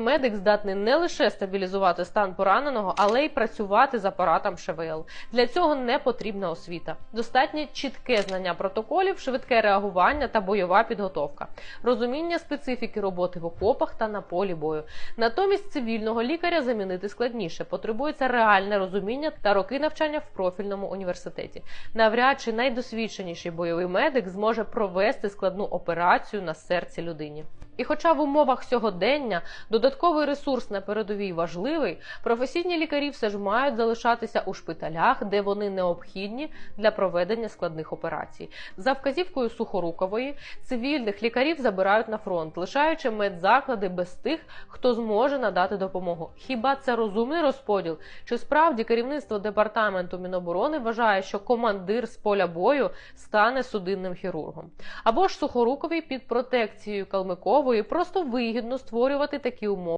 Медик здатний не лише стабілізувати стан пораненого, але й працювати з апаратом ШВЛ. Для цього не потрібна освіта. Достатньо чітке знання протоколів, швидке реагування та бойова підготовка, розуміння специфіки роботи в окопах та на полі бою. Натомість цивільного лікаря замінити складніше. Потребується реальне розуміння та роки навчання в профільному університеті. Навряд чи найдосвідченіший бойовий медик зможе провести складну операцію на серці людині. І хоча в умовах сьогодення додатковий ресурс на передовій важливий, професійні лікарі все ж мають залишатися у шпиталях, де вони необхідні для проведення складних операцій. За вказівкою Сухорукової цивільних лікарів забирають на фронт, лишаючи медзаклади без тих, хто зможе надати допомогу. Хіба це розумний розподіл? Чи справді керівництво департаменту Міноборони вважає, що командир з поля бою стане судинним хірургом? Або ж Сухоруковій під протекцією Калмикової просто вигідно створювати такі умови?